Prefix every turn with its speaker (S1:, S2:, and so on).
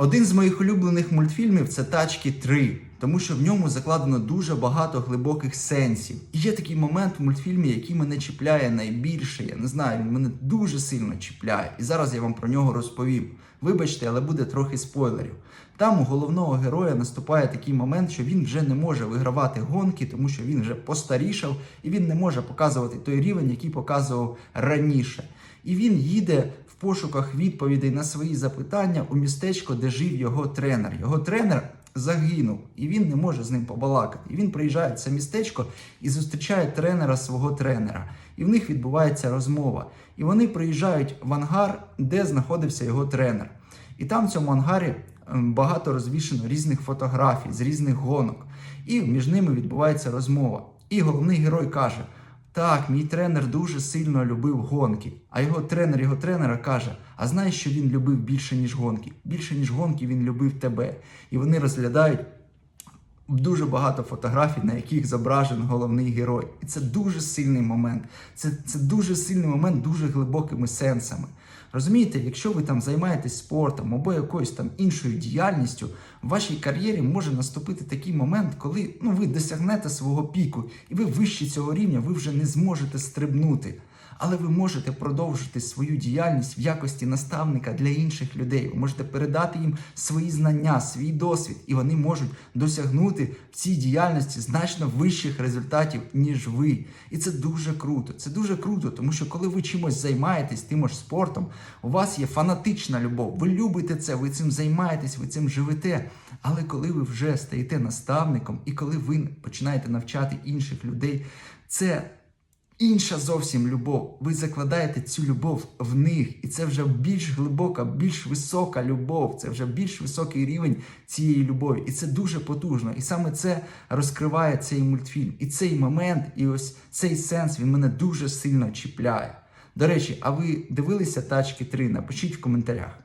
S1: Один з моїх улюблених мультфільмів це Тачки 3, тому що в ньому закладено дуже багато глибоких сенсів. І є такий момент в мультфільмі, який мене чіпляє найбільше. Я не знаю, він мене дуже сильно чіпляє. І зараз я вам про нього розповім. Вибачте, але буде трохи спойлерів. Там у головного героя наступає такий момент, що він вже не може вигравати гонки, тому що він вже постарішав і він не може показувати той рівень, який показував раніше. І він їде пошуках відповідей на свої запитання у містечко, де жив його тренер. Його тренер загинув, і він не може з ним побалакати. І він приїжджає в це містечко і зустрічає тренера свого тренера. І в них відбувається розмова. І вони приїжджають в ангар, де знаходився його тренер. І там в цьому ангарі ем, багато розвішено різних фотографій з різних гонок. І між ними відбувається розмова. І головний герой каже: Так, мій тренер дуже сильно любив гонки. А його тренер його тренера каже: А знаєш, що він любив більше, ніж гонки? Більше, ніж гонки, він любив тебе. І вони розглядають дуже багато фотографій, на яких зображений головний герой. І це дуже сильний момент. Це, це дуже сильний момент, дуже глибокими сенсами. Розумієте, якщо ви там займаєтесь спортом або якоюсь там іншою діяльністю, в вашій кар'єрі може наступити такий момент, коли ну, ви досягнете свого піку, і ви вище цього рівня, ви вже не зможете стрибнути. Але ви можете продовжити свою діяльність в якості наставника для інших людей. Ви можете передати їм свої знання, свій досвід, і вони можуть досягнути в цій діяльності значно вищих результатів, ніж ви. І це дуже круто. Це дуже круто, тому що коли ви чимось займаєтесь, тим ж спортом, у вас є фанатична любов. Ви любите це, ви цим займаєтесь, ви цим живете. Але коли ви вже стаєте наставником, і коли ви починаєте навчати інших людей, це інша зовсім любов. Ви закладаєте цю любов в них, і це вже більш глибока, більш висока любов. Це вже більш високий рівень цієї любові. І це дуже потужно. І саме це розкриває цей мультфільм. І цей момент, і ось цей сенс він мене дуже сильно чіпляє. До речі, а ви дивилися тачки 3? Напишіть в коментарях.